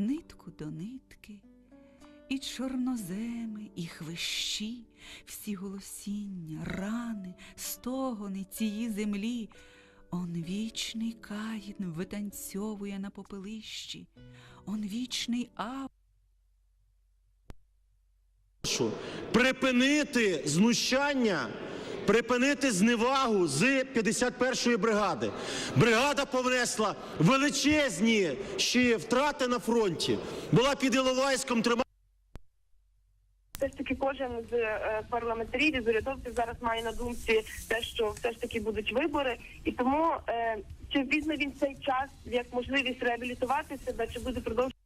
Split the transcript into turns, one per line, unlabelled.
нитку до нитки, і чорноземи, і хвищі, всі голосіння, рани, стогони цієї землі. Он вічний каїн витанцьовує на попелищі, он вічний ав.
Припинити знущання, припинити зневагу з 51-ї бригади. Бригада понесла величезні ще втрати на фронті. Була під Іловайськом тримала.
все ж таки кожен з е, парламентарів з урядовців зараз має на думці те, що все ж таки будуть вибори, і тому е, чи візьме він цей час як можливість реабілітувати себе, чи буде продовжувати